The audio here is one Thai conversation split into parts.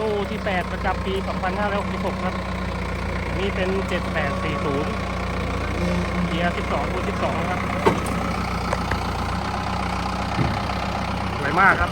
ตู้ที่ 8 ประจำปี 2566 ครับ นี่เป็น 7840เกียร์12คูณ12 ครับ สวยมากครับ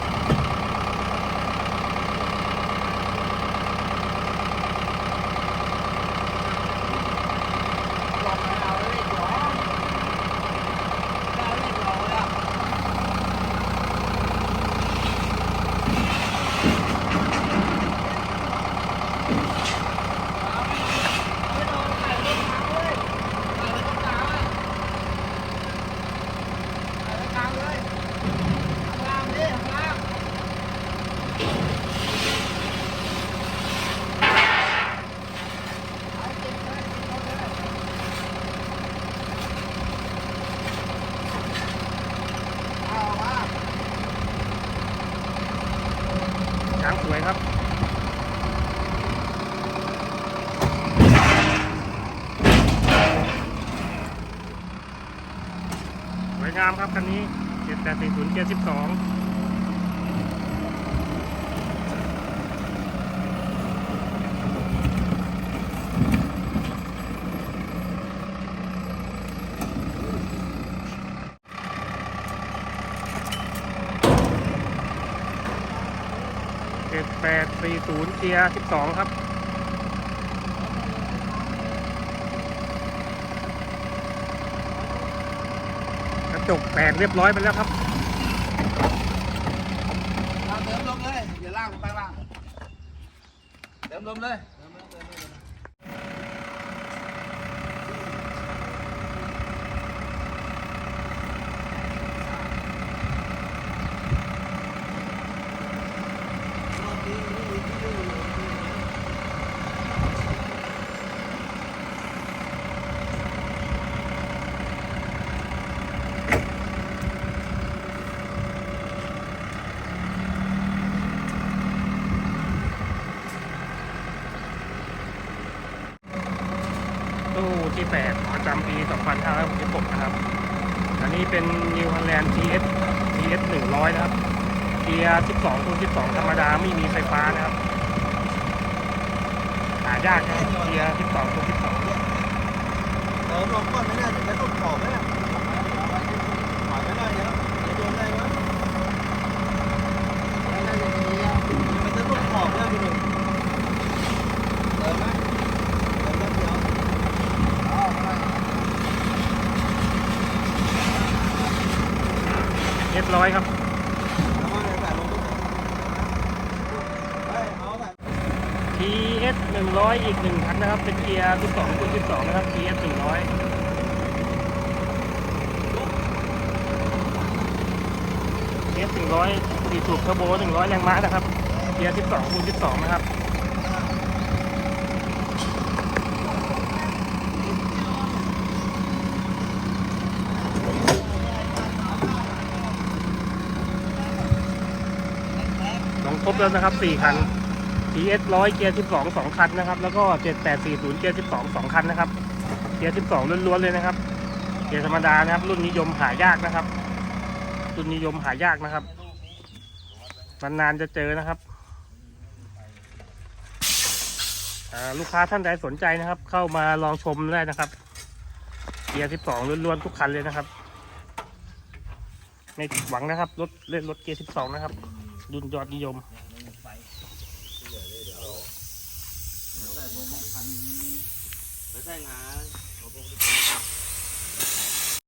ช้างสวยครับสวยงามครับคันนี้ 7840 7 12 7840เกียร์12ครับ กระจกแตกเรียบร้อยไปแล้วครับเอาเติมลมเลยอย่าล่างไปล่างเติมลมเลย ตู้ที่8ประจำปี 2566 นะครับ อันนี้เป็น New Holland TS TS 100 นะครับ เกียร์ 12คูณ12 ธรรมดาไม่มีไฟฟ้านะครับ หายากนะเกียร์ 12คูณ12เติมลมก่อนไหมเนี่ยจะต้นขอบไหมเนี่ยขอบไม่ได้เดี๋ยวจะโดนได้วะมันจะต้นขอบได้พี่หนุ่มเติมไหมเติมแป๊บเดียวเอาไป เร้อยครับเอามาเลยใส่ลงไปเฮ้ยเอาใส่ TS 100 อีกหนึ่งคันนะครับ เป็นเกียร์12คูณ12 นะครับ TS 100 TS 100สี่สูบเทอร์โบ100แรงม้านะครับ เกียร์12คูณ12นะครับ บแล้วนะครับ4คัน TS 100เกียร์12 2คันนะครับ แล้วก็7840เกียร์12 2คันนะครับ เกียร์12ล้วนๆเลยนะครับ เกียร์ธรรมดานะครับ รุ่นนิยมหายากนะครับ รุ่นนิยมหายากนะครับ นานๆจะเจอนะครับลูกค้าท่านใดสนใจนะครับ เข้ามาลองชมได้นะครับเกียร์12ล้วนๆทุกคันเลยนะครับ ไม่ผิดหวังนะครับ รถเล่นรถเกียร์12นะครับ รุ่นยอดนิยมไปใส่งาน